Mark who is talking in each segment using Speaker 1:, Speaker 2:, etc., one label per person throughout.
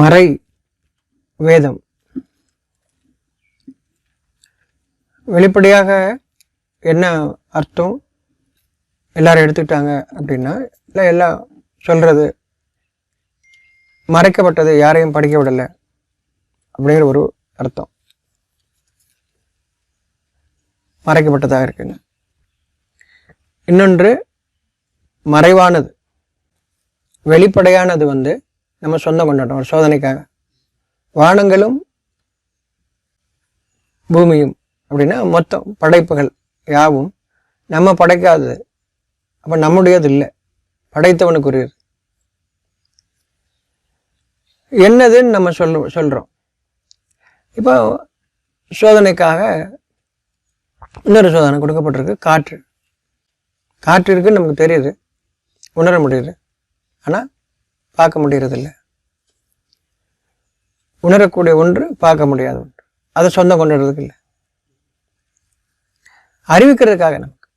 Speaker 1: மறை வேதம். வெளிப்படையாக என்ன அர்த்தம்? எல்லாரும் எடுத்துக்கிட்டாங்க அப்படின்னா இல்லை எல்லாம் சொல்கிறது மறைக்கப்பட்டது யாரையும் படிக்க விடலை அப்படிங்கிற ஒரு அர்த்தம். மறைக்கப்பட்டதாக இருக்குங்க இன்னொன்று மறைவானது வெளிப்படையானது வந்து நம்ம சொந்த கொண்டாட்டம் ஒரு சோதனைக்காக. வானங்களும் பூமியும் அப்படின்னா மொத்தம் படைப்புகள் யாவும் நம்ம படைக்காதது. அப்போ நம்முடையது இல்லை. படைத்தவனுக்குரியது என்னதுன்னு நம்ம சொல் சொல்கிறோம் இப்போ சோதனைக்காக இன்னொரு சோதனை கொடுக்கப்பட்டிருக்கு காற்று. காற்று இருக்குன்னு நமக்கு தெரியுது. உணர முடியுது. ஆனால் பார்க்க முடியறதில்ல. உணரக்கூடிய ஒன்று பார்க்க முடியாத ஒன்று. அதை சொந்தம் கொண்டுறதுக்கு இல்லை. அறிவிக்கிறதுக்காக நமக்கு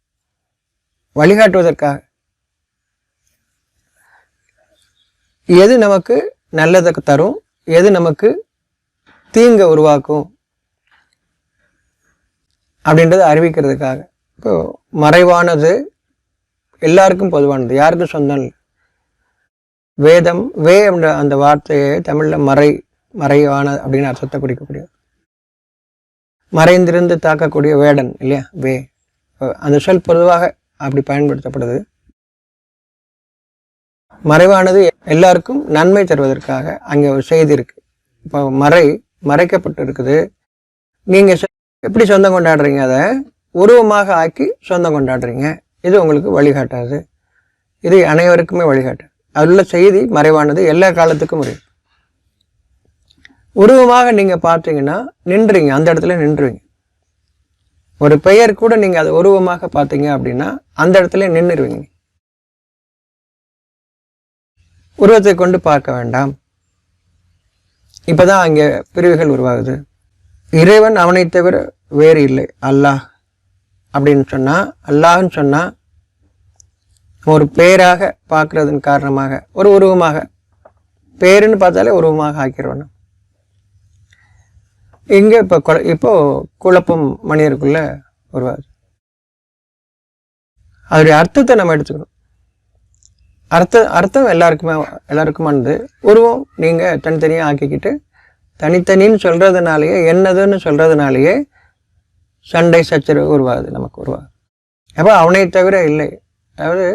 Speaker 1: வழிகாட்டுவதற்காக. எது நமக்கு நல்லதை தரும் எது நமக்கு தீங்க உருவாக்கும் அப்படின்றத அறிவிக்கிறதுக்காக. இப்போ மறைவானது எல்லாருக்கும் பொதுவானது யாருக்கும் சொந்தம் இல்லை. வேதம் வே என்ற அந்த வார்த்தையை தமிழில் மறை மறைவான அப்படின்னு அர்த்தத்தை குறிக்கக்கூடிய மறைந்திருந்து தாக்கக்கூடிய வேடன் இல்லையா? வே. அந்த சொல் பொதுவாக அப்படி பயன்படுத்தப்படுது. மறைவானது எல்லாருக்கும் நன்மை தருவதற்காக அங்கே ஒரு செய்தி இருக்கு. இப்போ மறை மறைக்கப்பட்டு இருக்குது நீங்கள் சொ- எப்படி சொந்தம் கொண்டாடுறீங்க அதை? உருவமாக ஆக்கி சொந்தம் கொண்டாடுறீங்க. இது உங்களுக்கு வழிகாட்டாது. இது அனைவருக்குமே வழிகாட்டு. அதில் அதுள்ள செய்தி மறைவானது எல்லா காலத்துக்கும் முடியும் உருவமாக நீங்கள் பார்த்தீங்கன்னா நின்றீங்க அந்த இடத்துல நின்றுவீங்க. ஒரு பெயர் கூட நீங்கள் அதை உருவமாக பார்த்தீங்க அப்படின்னா அந்த இடத்துல நின்றுருவீங்க உருவத்தை கொண்டு பார்க்க வேண்டாம். இப்போ தான் அங்கே பிரிவுகள் உருவாகுது. இறைவன் அவனை தவிர வேறு இல்லை. அல்லாஹ் அப்படின்னு சொன்னால் அல்லாஹ்னு சொன்னால் ஒரு பேராக பார்க்குறதன் காரணமாக ஒரு உருவமாக. பேருன்னு பார்த்தாலே உருவமாக ஆக்கிடுவோம் இங்கே இப்போ குழ இப்போ குழப்பம் மனிதருக்குள்ள உருவாது அதோடைய அர்த்தத்தை நம்ம எடுத்துக்கணும். அர்த்த அர்த்தம் எல்லாருக்குமே எல்லாருக்குமானது உருவம் நீங்கள் தனித்தனியாக ஆக்கிக்கிட்டு தனித்தனின்னு சொல்கிறதுனாலேயே என்னதுன்னு சொல்கிறதுனாலேயே சண்டை சச்சரவு உருவாகுது நமக்கு உருவாகுது. அப்போ அவனை தவிர இல்லை. அதாவது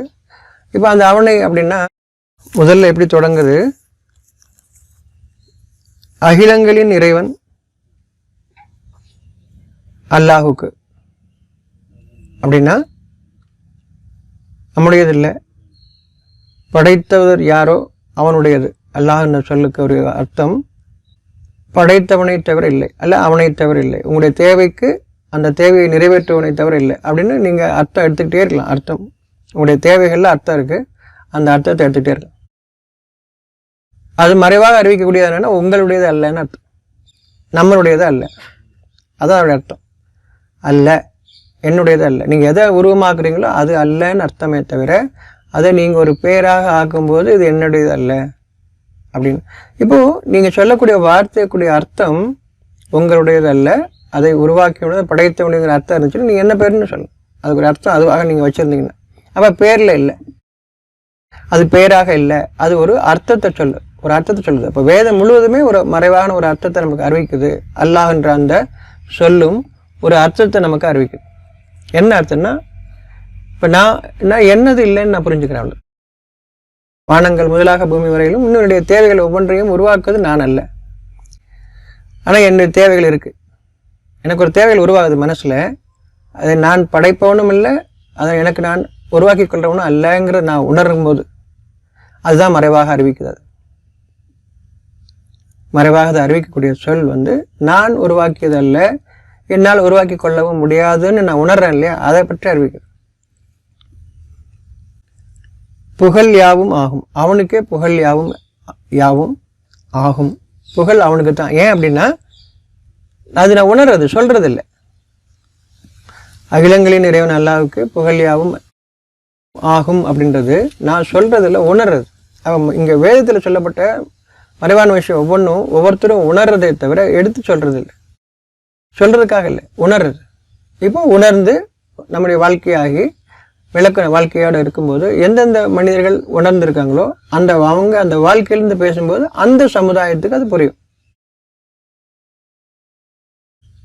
Speaker 1: இப்போ அந்த அவனை அப்படின்னா முதல்ல எப்படி தொடங்குது? அகிலங்களின் இறைவன் அல்லாஹுக்கு. அப்படின்னா நம்முடையது இல்லை. படைத்தவர் யாரோ அவனுடையது. அல்லாஹ் என்ற சொல்லுக்கு ஒரு அர்த்தம். படைத்தவனை தவிர இல்லை. அல்ல அவனை தவிர இல்லை. உங்களுடைய தேவைக்கு அந்த தேவையை நிறைவேற்றுவனை தவிர இல்லை. அப்படின்னு நீங்கள் அர்த்தம் எடுத்துக்கிட்டே இருக்கலாம். அர்த்தம். உங்களுடைய தேவைகளில் அர்த்தம் இருக்குது அந்த அர்த்தத்தை எடுத்துகிட்டே இருக்கலாம். அது மறைவாக அறிவிக்கக்கூடியது என்னென்னா உங்களுடையது அல்லன்னு அர்த்தம். நம்மளுடையது அல்ல. அதான் அதோட அர்த்தம். அல்ல என்னுடையது அல்ல. நீங்கள் எதை உருவமாக்குறீங்களோ அது அல்லன்னு அர்த்தமே தவிர அதை நீங்கள் ஒரு பேராக ஆக்கும்போது இது என்னுடையது அல்ல. அப்படின்னு. இப்போது நீங்கள் சொல்லக்கூடிய வார்த்தைக்குரிய அர்த்தம் உங்களுடையது அல்ல அதை உருவாக்கியுள்ளது படைத்தவனுங்கிற அர்த்தம் இருந்துச்சுன்னா நீங்கள் என்ன பேருன்னு சொல்லணும். அதுக்கு ஒரு அர்த்தம் அதுவாக நீங்கள் வச்சுருந்தீங்கன்னா. அப்போ பேரில் இல்லை. அது பேராக இல்லை. அது ஒரு அர்த்தத்தை சொல்லு. ஒரு அர்த்தத்தை சொல்லுது. அப்போ வேதம் முழுவதுமே ஒரு மறைவான ஒரு அர்த்தத்தை நமக்கு அறிவிக்குது. அல்லாஹ்ன்ற அந்த சொல்லும் ஒரு அர்த்தத்தை நமக்கு அறிவிக்குது. என்ன அர்த்தம்னா இப்போ நான் நான் என்னது இல்லைன்னு நான் புரிஞ்சுக்கிறேன் அவ்வளவு. வானங்கள் முதலாக பூமி வரையிலும் இன்னும் தேவைகள் ஒவ்வொன்றையும் உருவாக்குவது நான் அல்ல. ஆனால் என்னுடைய தேவைகள் இருக்குது எனக்கு ஒரு தேவைகள் உருவாகுது மனசில். அதை நான் படைப்பவனும் இல்லை. அதை எனக்கு நான் உருவாக்கி கொள்றவனும் அல்லங்கிற நான் உணரும் போது அதுதான் மறைவாக அறிவிக்கிறது. மறைவாக அதை அறிவிக்கக்கூடிய சொல் வந்து நான் உருவாக்கியது அல்ல என்னால் உருவாக்கி கொள்ளவும் முடியாதுன்னு நான் உணர்றேன் இல்லையா? அதை பற்றி அறிவிக்கிறது. புகழ் யாவும் ஆகும். அவனுக்கே புகழ் யாவும் யாவும் ஆகும். புகழ் அவனுக்கு தான். ஏன் அப்படின்னா அது நான் உணர்றது சொல்றது இல்லை அகிலங்களின் இறைவன் அல்லாவுக்கு புகழ் யாவும் ஆகும் அப்படின்றது. நான் சொல்கிறதில் உணர்றது. இங்கே வேதத்தில் சொல்லப்பட்ட மறைவான விஷயம் ஒவ்வொன்றும் ஒவ்வொருத்தரும் உணர்றதே தவிர எடுத்து சொல்றது இல்லை இல்லை உணர்றது. இப்போ உணர்ந்து நம்முடைய வாழ்க்கையாகி விளக்க வாழ்க்கையோடு இருக்கும்போது எந்தெந்த மனிதர்கள் உணர்ந்திருக்காங்களோ அந்த அவங்க அந்த வாழ்க்கையிலேருந்து பேசும்போது அந்த சமுதாயத்துக்கு அது புரியும்.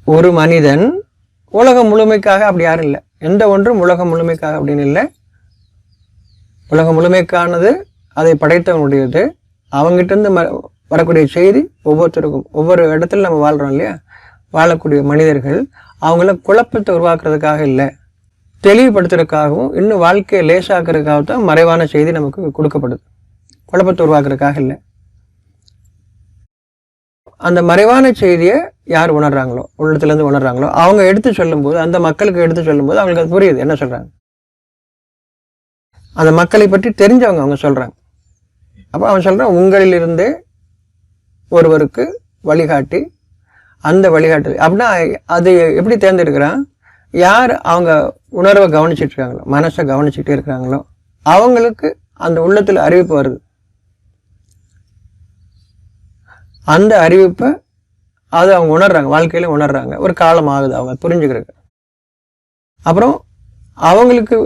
Speaker 1: ஒரு மனிதன் உலகம் முழுமைக்காக அப்படி யாரும் இல்லை. எந்த ஒன்றும் உலகம் முழுமைக்காக அப்படின்னு இல்லை. உலகம் முழுமைக்கானது அதை படைத்தவனுடையது. அவங்ககிட்டருந்து ம வரக்கூடிய செய்தி ஒவ்வொருத்தருக்கும் ஒவ்வொரு இடத்துல நம்ம வாழ்கிறோம் இல்லையா? வாழக்கூடிய மனிதர்கள் அவங்கள குழப்பத்தை உருவாக்குறதுக்காக இல்லை. தெளிவுபடுத்துறதுக்காகவும் இன்னும் வாழ்க்கையை லேசாக்குறதுக்காக தான் மறைவான செய்தி நமக்கு கொடுக்கப்படுது. குழப்பத்தை உருவாக்குறதுக்காக இல்லை. அந்த மறைவான செய்தியை யார் உணர்றாங்களோ உள்ளத்துலேருந்து உணர்றாங்களோ அவங்க எடுத்து சொல்லும்போது அந்த மக்களுக்கு எடுத்து சொல்லும்போது அவங்களுக்கு அது புரியுது. என்ன சொல்கிறாங்க அந்த மக்களை பற்றி தெரிஞ்சவங்க அவங்க சொல்கிறாங்க அப்போ அவன் சொல்கிறான் உங்களிலிருந்தே ஒருவருக்கு வழிகாட்டி அந்த வழிகாட்டு அப்படின்னா அது எப்படி தேர்ந்தெடுக்கிறான்? யார் அவங்க உணர்வை கவனிச்சிட்டு இருக்காங்களோ மனசை கவனிச்சுட்டே இருக்கிறாங்களோ அவங்களுக்கு அந்த உள்ளத்தில் அறிவிப்பு வருது. அந்த அறிவிப்பை அது அவங்க உணர்றாங்க வாழ்க்கையில உணர்றாங்க. ஒரு காலம் ஆகுது அவங்க புரிஞ்சுக்கிறதுக்கு. அப்புறம் அவங்களுக்கு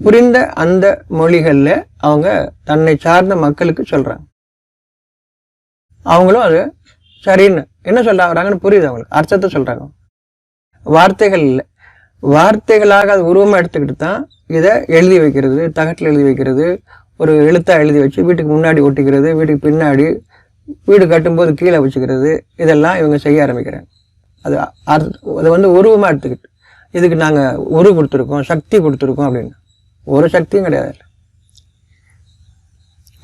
Speaker 1: புரிந்த அந்த மொழிகளில் அவங்க தன்னை சார்ந்த மக்களுக்கு சொல்கிறாங்க அவங்களும் அது சரின்னு என்ன சொல்ல வராங்கன்னு புரியுது அவங்களுக்கு. அர்த்தத்தை சொல்கிறாங்க வார்த்தைகள் இல்லை. வார்த்தைகளாக அது உருவமாக எடுத்துக்கிட்டு தான் இதை எழுதி வைக்கிறது தகட்டில் எழுதி வைக்கிறது ஒரு எழுத்தாக எழுதி வச்சு வீட்டுக்கு முன்னாடி ஒட்டிக்கிறது வீட்டுக்கு பின்னாடி வீடு கட்டும்போது கீழே வச்சுக்கிறது இதெல்லாம் இவங்க செய்ய ஆரம்பிக்கிறாங்க. அது அதை வந்து உருவமாக எடுத்துக்கிட்டு. இதுக்கு நாங்கள் உரு கொடுத்துருக்கோம் சக்தி கொடுத்துருக்கோம் அப்படின்னு. ஒரு சக்தியும் கிடையாது.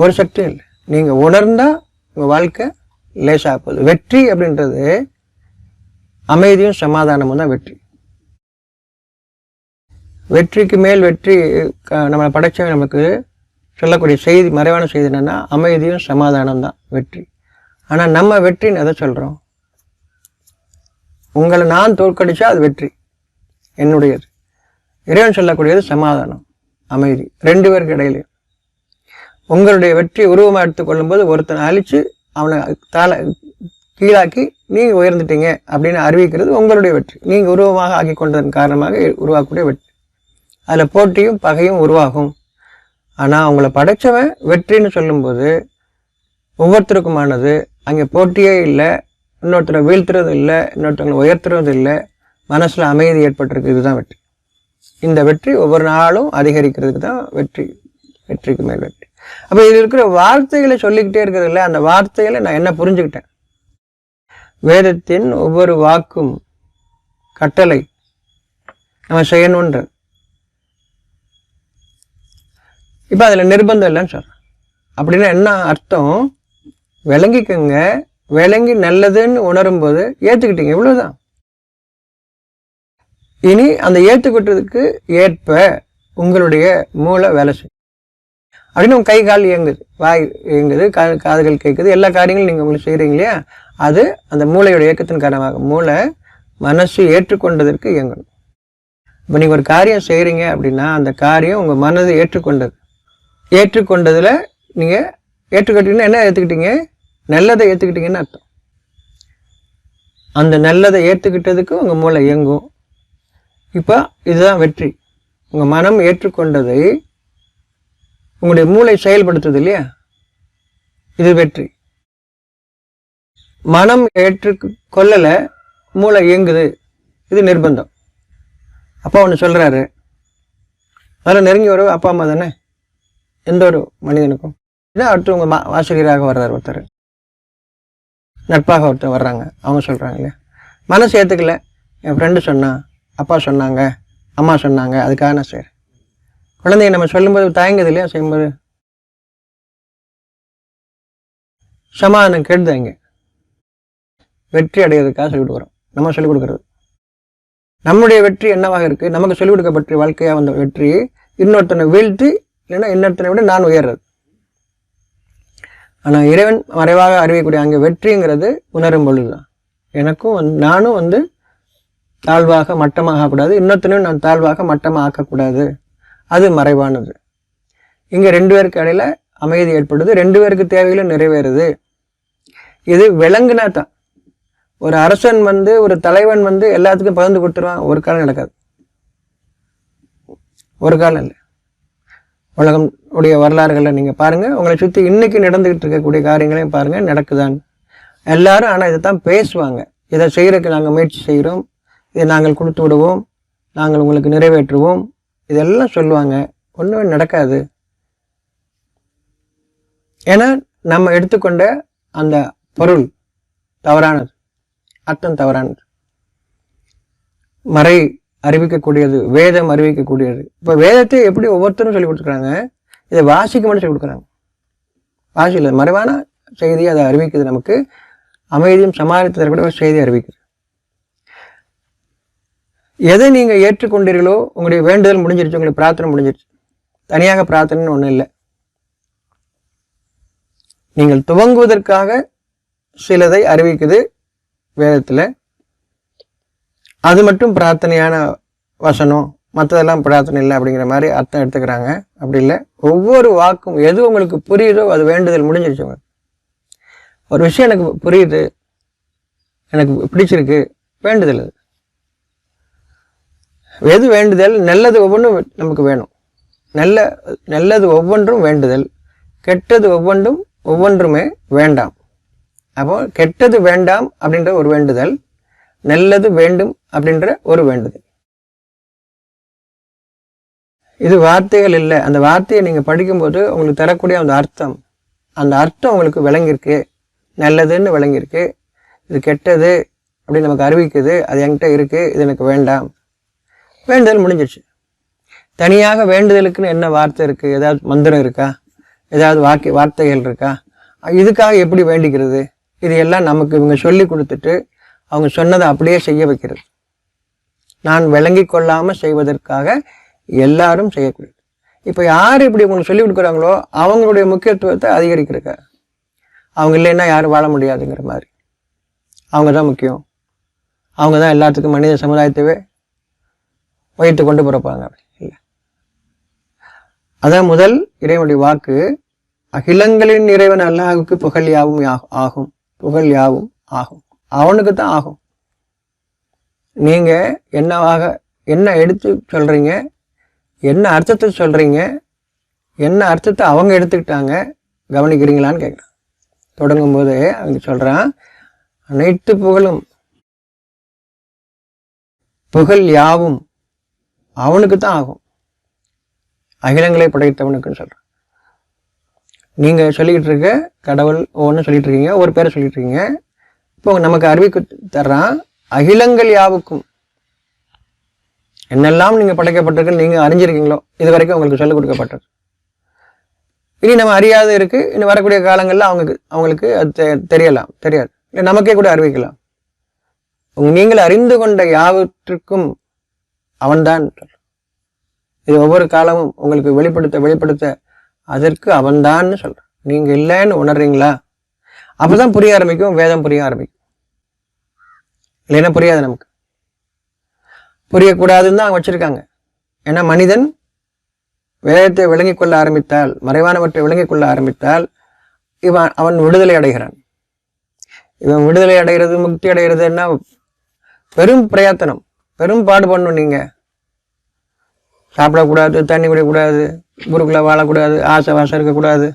Speaker 1: ஒரு சக்தியும் இல்லை. நீங்கள் உணர்ந்தால் உங்கள் வாழ்க்கை லேசாக போகுது. வெற்றி அப்படின்றது அமைதியும் சமாதானமும் தான் வெற்றி. வெற்றிக்கு மேல் வெற்றி நம்மளை படைச்சவன் நமக்கு சொல்லக்கூடிய செய்தி மறைவான செய்தி என்னென்னா அமைதியும் சமாதானம் தான் வெற்றி. ஆனால் நம்ம வெற்றின்னு எதை சொல்கிறோம் உங்களை நான் தோற்கடிச்சா அது வெற்றி. என்னுடையது. இறைவன் சொல்லக்கூடியது சமாதானம். அமைதி. ரெண்டு பேருக்கு இடையில. உங்களுடைய வெற்றி உருவமாக எடுத்துக்கொள்ளும் போது ஒருத்தனை அழித்து அவனை தாள கீழாக்கி நீங்கள் உயர்ந்துட்டீங்க அப்படின்னு அறிவிக்கிறது உங்களுடைய வெற்றி. நீங்கள் உருவமாக ஆக்கி கொண்டதன் காரணமாக உருவாக்கக்கூடிய வெற்றி. அதில் போட்டியும் பகையும் உருவாகும். ஆனால் அவங்கள படைச்சவன் வெற்றின்னு சொல்லும்போது ஒவ்வொருத்தருக்குமானது அங்கே போட்டியே இல்லை இன்னொருத்தரை வீழ்த்துறது இல்லை இன்னொருத்தவங்களை உயர்த்துறது இல்லை மனசில் அமைதி ஏற்பட்டிருக்கு இதுதான் வெற்றி. இந்த வெற்றி ஒவ்வொரு நாளும் அதிகரிக்கிறதுக்கு தான் வெற்றி வெற்றிக்கு மேல் வெற்றி. அப்போ இதில் இருக்கிற வார்த்தைகளை சொல்லிக்கிட்டே இருக்கிறதுல அந்த வார்த்தைகளை நான் என்ன புரிஞ்சுக்கிட்டேன்? வேதத்தின் ஒவ்வொரு வாக்கும் கட்டளை. நம்ம செய்யணுன்ற இப்போ அதில் நிர்பந்தம் இல்லைன்னு சொல்கிறேன் அப்படின்னா என்ன அர்த்தம்? விளங்கிக்கங்க. விளங்கி நல்லதுன்னு உணரும்போது ஏற்றுக்கிட்டீங்க இவ்வளோதான் இனி அந்த ஏற்றுக்கிட்டதுக்கு ஏற்ப உங்களுடைய மூளை வேலை செய்யும் அப்படின்னு உங்கள் கை கால் இயங்குது வாய் இயங்குது கா காதுகள் கேட்குது எல்லா காரியங்களும் நீங்கள் உங்களுக்கு செய்கிறீங்க இல்லையா? அது அந்த மூளையோட இயக்கத்தின் காரணமாக. மூளை மனசு ஏற்றுக்கொண்டதற்கு இயங்கணும். இப்போ நீங்கள் ஒரு காரியம் செய்கிறீங்க அப்படின்னா அந்த காரியம் உங்கள் மனது ஏற்றுக்கொண்டது. ஏற்றுக்கொண்டதில் நீங்கள் ஏற்றுக்கிட்டீங்கன்னா என்ன ஏற்றுக்கிட்டீங்க நல்லதை ஏற்றுக்கிட்டீங்கன்னு அர்த்தம். அந்த நல்லதை ஏற்றுக்கிட்டதுக்கு உங்கள் மூளை இயங்கும். இப்போ இதுதான் வெற்றி. உங்கள் மனம் ஏற்றுக்கொண்டதை உங்களுடைய மூளை செயல்படுத்துது இல்லையா? இது வெற்றி. மனம் ஏற்று கொள்ளலை மூளை இயங்குது. இது நிர்பந்தம். அப்பா ஒன்று சொல்கிறாரு அதில் நெருங்கி வரவு அப்பா அம்மா தானே? எந்த ஒரு மனிதனுக்கும். இதான் அடுத்து உங்கள் மா ஆசிரியராக வர்றார் ஒருத்தர். நட்பாக ஒருத்தர் வர்றாங்க. அவங்க சொல்கிறாங்க இல்லையா? மனசு ஏற்றுக்கல என் ஃப்ரெண்டு சொன்னான் அப்பா சொன்னாங்க அம்மா சொன்னாங்க அதுக்காக நான் செய்கிறேன் குழந்தைய நம்ம சொல்லும்போது தயங்குது இல்லையா செய்யும்போது? சமாதானம் கெடுதாங்க வெற்றி அடைகிறதுக்காக சொல்லிக் கொடுக்குறோம். நம்ம சொல்லிக் கொடுக்குறது. நம்முடைய வெற்றி என்னவாக இருக்குது நமக்கு சொல்லிக் கொடுக்கப்பட்ட வாழ்க்கையாக வந்த வெற்றி இன்னொருத்தனை வீழ்த்தி இல்லைன்னா இன்னொருத்தனை விட நான் உயர்றது. ஆனால் இறைவன் மறைவாக அறிவிக்கக்கூடிய அங்கே வெற்றிங்கிறது உணரும் பொழுது தான் எனக்கும் வந்து நானும் வந்து தாழ்வாக மட்டமாக ஆகக்கூடாது இன்னொருத்தனையும் நான் தாழ்வாக மட்டமாக ஆக்கக்கூடாது அது மறைவானது. இங்கே ரெண்டு பேருக்கு இடையில அமைதி ஏற்படுது. ரெண்டு பேருக்கு தேவைகளும் நிறைவேறுது. இது விளங்குனா தான் ஒரு அரசன் வந்து ஒரு தலைவன் வந்து எல்லாத்துக்கும் பகிர்ந்து கொடுத்துருவான். ஒரு காலம் நடக்காது. ஒரு காலம் இல்லை. உலகம் உடைய வரலாறுகளில் நீங்கள் பாருங்கள் உங்களை சுற்றி இன்னைக்கு நடந்துக்கிட்டு இருக்கக்கூடிய காரியங்களையும் பாருங்கள் நடக்குதான். எல்லாரும் ஆனால் இதை தான் பேசுவாங்க. இதை செய்கிறதுக்கு நாங்கள் முயற்சி செய்கிறோம் இதை நாங்கள் கொடுத்து விடுவோம் நாங்கள் உங்களுக்கு நிறைவேற்றுவோம். இதெல்லாம் சொல்லுவாங்க. ஒன்றுமே நடக்காது. ஏன்னா நம்ம எடுத்துக்கொண்ட அந்த பொருள் தவறானது. அர்த்தம் தவறானது. மறை அறிவிக்கக்கூடியது வேதம் அறிவிக்கக்கூடியது. இப்போ வேதத்தை எப்படி ஒவ்வொருத்தரும் சொல்லி கொடுத்துருக்காங்க இதை வாசிக்க மட்டும் சொல்லி கொடுக்குறாங்க. வாசிக்கல மறைவான செய்தியை அதை அறிவிக்குது நமக்கு. அமைதியும் சமாளித்து தரக்கூடிய ஒரு செய்தி அறிவிக்குது. எதை நீங்கள் ஏற்றுக்கொண்டீர்களோ உங்களுடைய வேண்டுதல் முடிஞ்சிருச்சு உங்களுடைய பிரார்த்தனை முடிஞ்சிருச்சு. தனியாக பிரார்த்தனைன்னு ஒன்றும் இல்லை. நீங்கள் துவங்குவதற்காக சிலதை அறிவிக்குது வேதத்தில். அது மட்டும் பிரார்த்தனையான வசனம் மற்றதெல்லாம் பிரார்த்தனை இல்லை அப்படிங்கிற மாதிரி அர்த்தம் எடுத்துக்கிறாங்க. அப்படி இல்லை. ஒவ்வொரு வாக்கும் எது உங்களுக்கு புரியுதோ அது வேண்டுதல் முடிஞ்சிருச்சு உங்களுக்கு. ஒரு விஷயம் எனக்கு புரியுது எனக்கு பிடிச்சிருக்கு வேண்டுதல் அது. எது வேண்டுதல்? நல்லது ஒவ்வொன்றும் நமக்கு வேணும். நல்ல நல்லது ஒவ்வொன்றும் வேண்டுதல். கெட்டது ஒவ்வொன்றும் ஒவ்வொன்றுமே வேண்டாம். அப்போ கெட்டது வேண்டாம் அப்படின்ற ஒரு வேண்டுதல் நல்லது வேண்டும் அப்படின்ற ஒரு வேண்டுதல். இது வார்த்தைகள் இல்லை. அந்த வார்த்தையை நீங்கள் படிக்கும்போது உங்களுக்கு தரக்கூடிய அந்த அர்த்தம் அந்த அர்த்தம் உங்களுக்கு விளங்கியிருக்கு. நல்லதுன்னு விளங்கியிருக்கு. இது கெட்டது அப்படின்னு நமக்கு அறிவிக்குது. அது என்கிட்ட இருக்குது இது எனக்கு வேண்டாம். வேண்டுதல் முடிஞ்சிடுச்சு தனியாக வேண்டுதலுக்குன்னு என்ன வார்த்தை இருக்குது ஏதாவது மந்திரம் இருக்கா? ஏதாவது வாக்கி வார்த்தைகள் இருக்கா? இதுக்காக எப்படி வேண்டிக்கிறது? இது எல்லாம் நமக்கு இவங்க சொல்லி கொடுத்துட்டு அவங்க சொன்னதை அப்படியே செய்ய வைக்கிறது. நான் விளங்கி கொள்ளாமல் செய்வதற்காக எல்லாரும் செய்யக்கூடியது. இப்போ யார் இப்படி உங்களுக்கு சொல்லி கொடுக்குறாங்களோ அவங்களுடைய முக்கியத்துவத்தை அதிகரிக்கிறக்க அவங்க இல்லைன்னா யாரும் வாழ முடியாதுங்கிற மாதிரி. அவங்க தான் முக்கியம். அவங்க தான் எல்லாத்துக்கும் மனித சமுதாயத்தவே வைத்து கொண்டு பிறப்பாங்க. இல்லை அதான் முதல் இறைவனுடைய வாக்கு அகிலங்களின் இறைவன் அல்லாஹுக்கு புகழ் யாவும் ஆகும். புகழ் யாவும் ஆகும். அவனுக்கு தான் ஆகும். நீங்க என்னவாக என்ன எடுத்து சொல்றீங்க என்ன அர்த்தத்தை சொல்றீங்க என்ன அர்த்தத்தை அவங்க எடுத்துக்கிட்டாங்க கவனிக்கிறீங்களான்னு கேட்குறான் தொடங்கும் போது அவங்க சொல்றான் அனைத்து புகழும் புகழ் யாவும் அவனுக்கு தான் ஆகும். அகிலங்களை படைத்தவனுக்குன்னு சொல்கிறேன் நீங்கள் சொல்லிக்கிட்டு இருக்க கடவுள் ஒவ்வொன்றும் சொல்லிட்டு இருக்கீங்க ஒரு பேரை சொல்லிட்டு இருக்கீங்க. இப்போ நமக்கு அறிவிக்கு தர்றான். அகிலங்கள் யாவுக்கும் என்னெல்லாம் நீங்கள் படைக்கப்பட்டிருக்கு நீங்கள் அறிஞ்சிருக்கீங்களோ இது வரைக்கும் உங்களுக்கு சொல்லிக் கொடுக்கப்பட்டது. இனி நம்ம அறியாத இருக்குது இனி வரக்கூடிய காலங்களில் அவங்களுக்கு அவங்களுக்கு அது தெரியலாம் தெரியாது. இல்லை நமக்கே கூட அறிவிக்கலாம். நீங்கள் அறிந்து கொண்ட யாவற்றுக்கும் அவன்தான். இது ஒவ்வொரு காலமும் உங்களுக்கு வெளிப்படுத்த வெளிப்படுத்த அதற்கு அவன்தான்னு சொல்றான். நீங்க இல்லைன்னு உணர்றீங்களா? அப்பதான் புரிய ஆரம்பிக்கும் வேதம் புரிய ஆரம்பிக்கும். இல்லைன்னா புரியாது நமக்கு. புரியக்கூடாதுன்னு தான் வச்சிருக்காங்க. ஏன்னா மனிதன் வேதத்தை விளங்கிக் கொள்ள ஆரம்பித்தால் மறைவானவற்றை விளங்கிக் கொள்ள ஆரம்பித்தால் இவன் அவன் விடுதலை அடைகிறான். இவன் விடுதலை அடைகிறது முக்தி அடைகிறதுன்னா பெரும் பிரயத்தனம் பெரும் பாடு பண்ணும் நீங்க. சாப்பிடக்கூடாது தண்ணி குடிக்கக்கூடாது ஊருக்குள்ளே வாழக்கூடாது ஆசை வாசம் இருக்கக்கூடாது.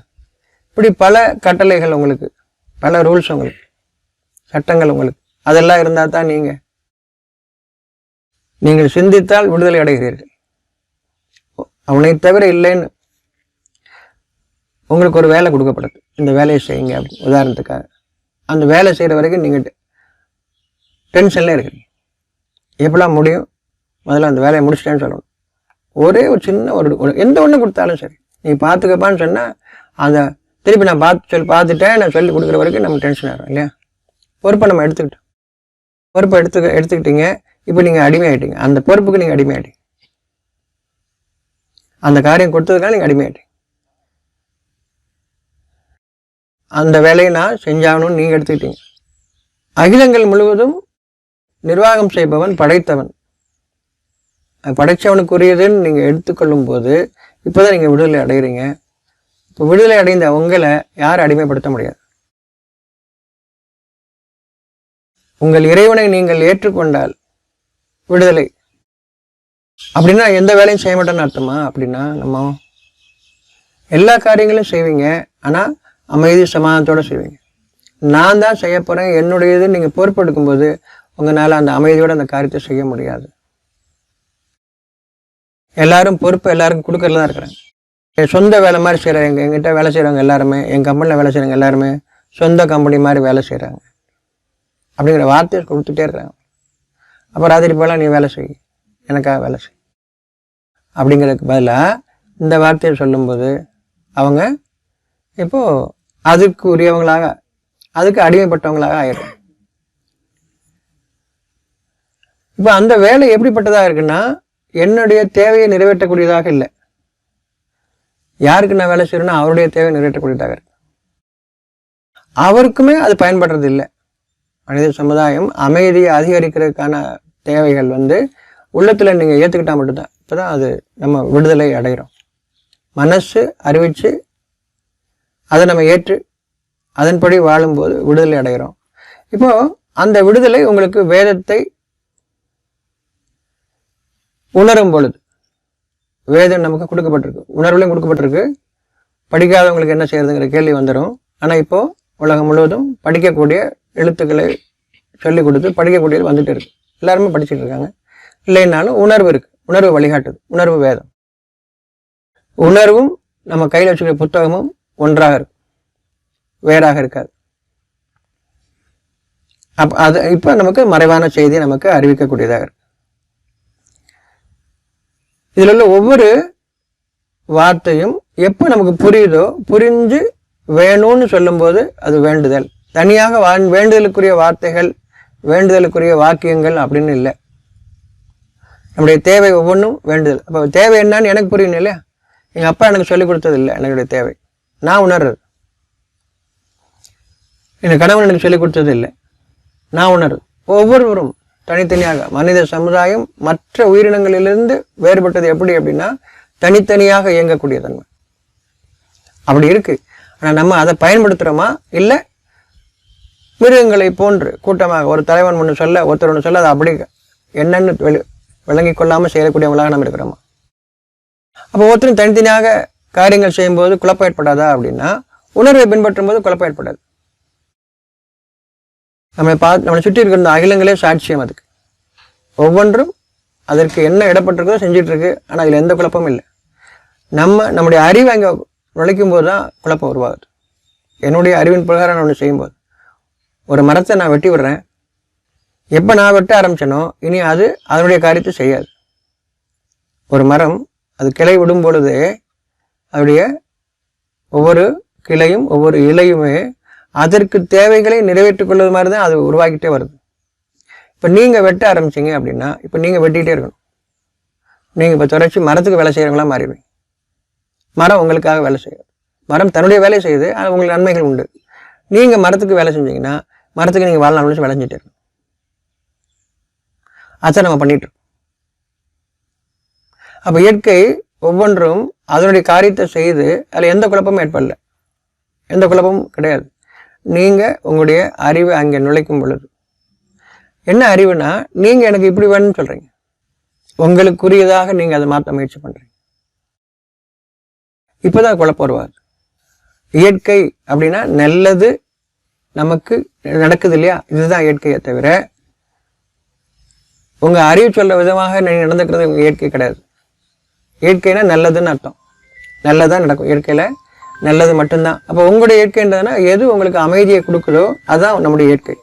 Speaker 1: இப்படி பல கட்டளைகள் உங்களுக்கு பல ரூல்ஸ் உங்களுக்கு சட்டங்கள் உங்களுக்கு. அதெல்லாம் இருந்தால் தான் நீங்கள் நீங்கள் சிந்தித்தால் விடுதலை அடைகிறீர்கள். அவனை தவிர இல்லைன்னு உங்களுக்கு ஒரு வேலை கொடுக்கப்படுது இந்த வேலையை செய்யுங்க உதாரணத்துக்காக. அந்த வேலை செய்கிற வரைக்கும் நீங்கள் டென்ஷனில் இருக்கிறீங்க எப்படிலாம் முடியும்? முதல்ல அந்த வேலையை முடிச்சிட்டேன்னு சொல்லணும். ஒரே ஒரு சின்ன ஒரு எந்த ஒன்று கொடுத்தாலும் சரி. நீ பார்த்துக்கப்பான்னு சொன்னால் அந்த திருப்பி நான் பார்த்து சொல்லி பார்த்துட்டேன் நான் சொல்லி கொடுக்குற வரைக்கும் நம்ம டென்ஷன் ஆகிறோம் இல்லையா? பொறுப்பை நம்ம எடுத்துக்கிட்டோம். பொறுப்பை எடுத்துக்க எடுத்துக்கிட்டீங்க. இப்போ நீங்கள் அடிமையாயிட்டீங்க. அந்த பொறுப்புக்கு நீங்கள் அடிமையாயிட்டீங்க. அந்த காரியம் கொடுத்ததுக்காக நீங்கள் அடிமையாயிட்டீங்க. அந்த வேலையை நான் செஞ்சாகணும்னு நீங்கள் எடுத்துக்கிட்டீங்க. அகிலங்கள் முழுவதும் நிர்வாகம் செய்பவன் படைத்தவன். படைச்சவனுக்குரியதுன்னு நீங்கள் எடுத்துக்கொள்ளும் போது இப்போதான் நீங்கள் விடுதலை அடைகிறீங்க இப்போ விடுதலை அடைந்த உங்களை யாரும் அடிமைப்படுத்த முடியாது. உங்கள் இறைவனை நீங்கள் ஏற்றுக்கொண்டால் விடுதலை. அப்படின்னா எந்த வேலையும் செய்ய மாட்டேன்னு அர்த்தமா? அப்படின்னா நம்ம எல்லா காரியங்களும் செய்வீங்க. ஆனால் அமைதி சமாதானத்தோடு செய்வீங்க. நான் தான் செய்ய போகிறேன் என்னுடையது நீங்கள் பொறுப்பெடுக்கும்போது உங்களால் அந்த அமைதியோட அந்த காரியத்தை செய்ய முடியாது. எல்லாரும் பொறுப்பு எல்லாருக்கும் கொடுக்கறதுல தான் இருக்கிறாங்க என் சொந்த வேலை மாதிரி செய்கிறாங்க எங்கிட்ட வேலை செய்கிறவங்க எல்லாருமே என் கம்பெனியில் வேலை செய்கிறவங்க எல்லாருமே சொந்த கம்பெனி மாதிரி வேலை செய்கிறாங்க அப்படிங்கிற வார்த்தையை கொடுத்துட்டே இருக்கிறாங்க அப்போ ராத்திரி போகலாம் நீ வேலை செய். எனக்காக வேலை செய். அப்படிங்கிறதுக்கு பதிலாக இந்த வார்த்தையை சொல்லும்போது அவங்க இப்போது அதுக்கு உரியவங்களாக அதுக்கு அடிமைப்பட்டவங்களாக ஆயிடும் இப்போ அந்த வேலை எப்படிப்பட்டதாக இருக்குன்னா என்னுடைய தேவையை நிறைவேற்றக்கூடியதாக இல்லை. யாருக்கு நான் வேலை செய்யறேன்னா அவருடைய தேவையை நிறைவேற்றக்கூடியதாக இருக்கு. அவருக்குமே அது பயன்படுறது இல்லை. மனித சமுதாயம் அமைதியை அதிகரிக்கிறதுக்கான தேவைகள் வந்து உள்ளத்தில் நீங்கள் ஏற்றுக்கிட்டால் மட்டும்தான். இப்போ தான் அது நம்ம விடுதலை அடைகிறோம் மனசு அறிவித்து அதை நம்ம ஏற்று அதன்படி வாழும்போது விடுதலை அடைகிறோம் இப்போ அந்த விடுதலை உங்களுக்கு வேதத்தை உணரும் பொழுது வேதம் நமக்கு கொடுக்கப்பட்டிருக்கு. உணர்வுலையும் கொடுக்கப்பட்டிருக்கு. படிக்காதவங்களுக்கு என்ன செய்யறதுங்கிற கேள்வி வந்துடும் ஆனால் இப்போ உலகம் முழுவதும் படிக்கக்கூடிய எழுத்துக்களை சொல்லிக் கொடுத்து படிக்கக்கூடியது வந்துட்டு இருக்கு. எல்லாருமே படிச்சுட்டு இருக்காங்க. இல்லைன்னாலும் உணர்வு இருக்கு. உணர்வு வழிகாட்டுது. உணர்வு வேதம். உணர்வும் நம்ம கையில் வச்சுக்கிற புத்தகமும் ஒன்றாக இருக்கும் வேறாக இருக்காது. அப் அது இப்போ நமக்கு மறைவான செய்தியை நமக்கு அறிவிக்கக்கூடியதாக இருக்கு. இதில் உள்ள ஒவ்வொரு வார்த்தையும் எப்போ நமக்கு புரியுதோ புரிஞ்சு வேணும்னு சொல்லும்போது அது வேண்டுதல். தனியாக வா வேண்டுதலுக்குரிய வார்த்தைகள் வேண்டுதலுக்குரிய வாக்கியங்கள் அப்படின்னு இல்லை. நம்முடைய தேவை ஒவ்வொன்றும் வேண்டுதல். அப்போ தேவை என்னன்னு எனக்கு புரியணும் இல்லையா? எங்கள் அப்பா எனக்கு சொல்லிக் கொடுத்தது இல்லை என்னுடைய தேவை. நான் உணர்றது. என் கணவன் எனக்கு சொல்லிக் கொடுத்தது இல்லை நான் உணர்றது. ஒவ்வொருவரும் தனித்தனியாக மனித சமுதாயம் மற்ற உயிரினங்களிலிருந்து வேறுபட்டது எப்படி அப்படின்னா தனித்தனியாக இயங்கக்கூடிய தன்மை அப்படி இருக்கு. ஆனால் நம்ம அதை பயன்படுத்துகிறோமா இல்லை மிருகங்களை போன்று கூட்டமாக ஒரு தலைவன் ஒன்று சொல்ல ஒருத்தர் ஒன்று சொல்ல அதை அப்படி என்னன்னு வெளி விளங்கி கொள்ளாமல் செய்யக்கூடியவங்களாக நம்ம இருக்கிறோமா? அப்போ ஒருத்தரும் தனித்தனியாக காரியங்கள் செய்யும்போது குழப்பம் ஏற்படாதா அப்படின்னா உணர்வை பின்பற்றும் போது குழப்பம் ஏற்படாது. நம்மளை பார்த்து நம்மளை சுற்றி இருக்கிற இந்த அகிலங்களே சாட்சியம் அதுக்கு. ஒவ்வொன்றும் அதற்கு என்ன இடப்பட்டிருக்கோ செஞ்சுட்டு இருக்கு ஆனால் அதில் எந்த குழப்பமும் இல்லை. நம்ம நம்முடைய அறிவை அங்கே நுழைக்கும் போது தான் குழப்பம் உருவாகுது. என்னுடைய அறிவின் பிரகாரம் நான் ஒன்று செய்யும்போது. ஒரு மரத்தை நான் வெட்டி விடுறேன். எப்போ நான் வெட்ட ஆரம்பிச்சனோ இனி அது அதனுடைய காரியத்தை செய்யாது. ஒரு மரம் அது கிளை விடும் பொழுது அதனுடைய ஒவ்வொரு கிளையும் ஒவ்வொரு இலையுமே அதற்கு தேவைகளை நிறைவேற்றிக் கொள்வது மாதிரி தான் அது உருவாக்கிட்டே வருது. இப்போ நீங்கள் வெட்ட ஆரம்பிச்சிங்க அப்படின்னா இப்போ நீங்கள் வெட்டிக்கிட்டே இருக்கணும். நீங்கள் இப்போ தொடர்ச்சி மரத்துக்கு வேலை செய்கிறவங்களா மாறிடுவீங்க. மரம் உங்களுக்காக வேலை செய்யாது மரம் தன்னுடைய வேலையை செய்யுது அது உங்களுக்கு நன்மைகள் உண்டு. நீங்கள் மரத்துக்கு வேலை செஞ்சீங்கன்னா மரத்துக்கு நீங்கள் வாழ்நாள் வேலை விளைஞ்சிட்டே இருக்கணும். அதை நம்ம பண்ணிட்டு அப்போ இயற்கை ஒவ்வொன்றும் அதனுடைய காரியத்தை செய்து அதில் எந்த குழப்பமும் ஏற்படல. எந்த குழப்பமும் கிடையாது. நீங்கள் உங்களுடைய அறிவை அங்கே நுழைக்கும் பொழுது. என்ன அறிவுனா நீங்கள் எனக்கு இப்படி வேணும்னு சொல்கிறீங்க உங்களுக்குரியதாக நீங்கள் அதை மாற்ற முயற்சி பண்ணுறீங்க இப்போதான் குழப்பம் வருவார். இயற்கை அப்படின்னா நல்லது நமக்கு நடக்குது இல்லையா? இதுதான் இயற்கையை தவிர உங்கள் அறிவு சொல்கிற விதமாக நீங்கள் நடந்துக்கிறது இயற்கை கிடையாது. இயற்கைனா நல்லதுன்னு அர்த்தம். நல்லதாக நடக்கும். இயற்கையில் நல்லது மட்டும்தான். அப்போ உங்களுடைய இயற்கைன்றதுனா எது உங்களுக்கு அமைதியை கொடுக்குதோ அதுதான் நம்முடைய இயற்கை.